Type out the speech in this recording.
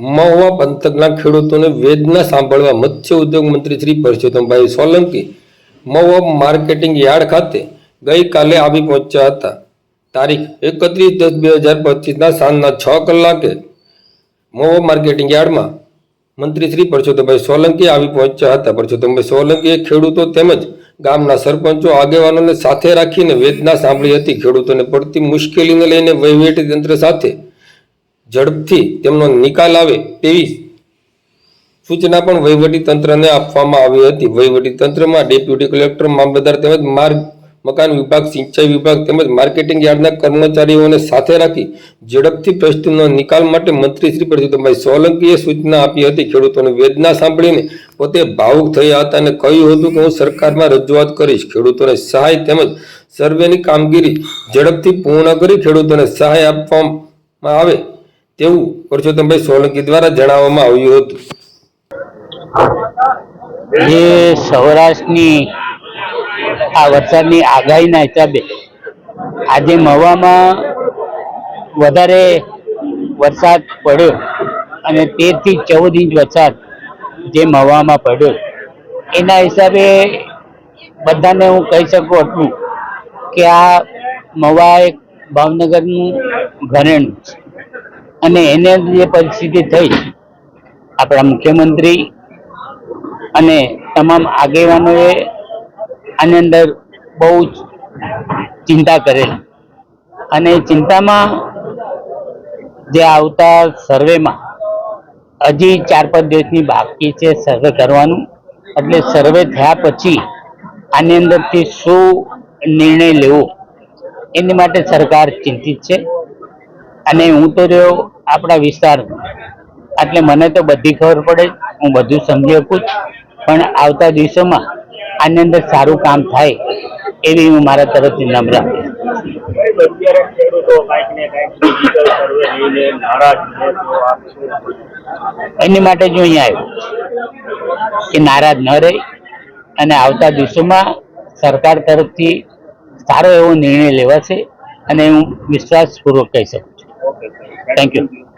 મહુવા પંથકના ખેડૂતોને વેદના સાંભળવા મત્સ્ય ઉદ્યોગ મંત્રી શ્રી પરસોત્તમભાઈ સોલંકી મહુવા માર્કેટિંગ યાર્ડ ખાતે ગઈકાલે આવી પહોંચ્યા હતા. તારીખ એકત્રીસ દસ બે હજાર પચીસના સાંજના છ કલાકે મહુવા માર્કેટિંગ યાર્ડમાં મંત્રી શ્રી પરસોત્તમભાઈ સોલંકી આવી પહોંચ્યા હતા. પરસોત્તમભાઈ સોલંકીએ ખેડૂતો તેમજ ગામના સરપંચો આગેવાનોને સાથે રાખીને વેદના સાંભળી હતી. ખેડૂતોને પડતી મુશ્કેલીને લઈને વહીવટી તંત્ર સાથે ઝડપથી તેમનો નિકાલ આવે તેવી સૂચના પણ વહીવટી તંત્રને આપવામાં આવી હતી. વહીવટી તંત્રમાં ડેપ્યુટી કલેક્ટર, મામલતદાર તેમજ માર્ગ, મકાન વિભાગ, સિંચાઈ વિભાગ તેમજ માર્કેટિંગ યાર્ડના કર્મચારીઓને સાથે રાખી ઝડપથી પ્રશ્નનો નિકાલ માટે મંત્રી શ્રી પરસોત્તમભાઈ સોલંકીએ સૂચના આપી હતી. ખેડૂતોની વેદના સાંભળીને પોતે ભાવુક થયા હતા અને કહ્યું હતું કે હું સરકારમાં રજૂઆત કરીશ. ખેડૂતોને સહાય તેમજ સર્વેની કામગીરી ઝડપથી પૂર્ણ કરી ખેડૂતોને સહાય આપવામાં આવે તેવું પરસોત્તમભાઈ સોલંકી દ્વારા જણાવવામાં આવ્યું હતું. જે સૌરાષ્ટ્રની આ વરસાદની આગાહીના હિસાબે આજે મવામાં વધારે વરસાદ પડ્યો અને તેરથી ચૌદ ઇંચ વરસાદ જે મવામાં પડ્યો. એના હિસાબે બધાને હું કહી શકું એટલું કે આ મવા એક ભાવનગરનું ઘરેણું છે. અને એને જે પરિસ્થિતિ થઈ. આપણા મુખ્યમંત્રી અને તમામ આગેવાનોએ આની અંદર બહુ જ ચિંતા કરેલી. અને ચિંતામાં જે આવતા સર્વેમાં હજી ચાર પાંચ દિવસની બાકી છે સર્વે કરવાનું. એટલે સર્વે થયા પછી આની અંદરથી શું નિર્ણય લેવો, એની માટે સરકાર ચિંતિત છે. અને હું તો રહ્યો આપણા વિસ્તાર એટલે મને તો બધી ખબર પડે, હું બધું સમજી શકું. પણ આવતા દિવસોમાં આની અંદર સારું કામ થાય એવી હું મારા તરફથી નમ્ર એની માટે જો અહીંયા આવ્યો કે નારાજ ન રહી અને આવતા દિવસોમાં સરકાર તરફથી સારો એવો નિર્ણય લેવાશે અને હું વિશ્વાસપૂર્વક કહી શકું Thank you.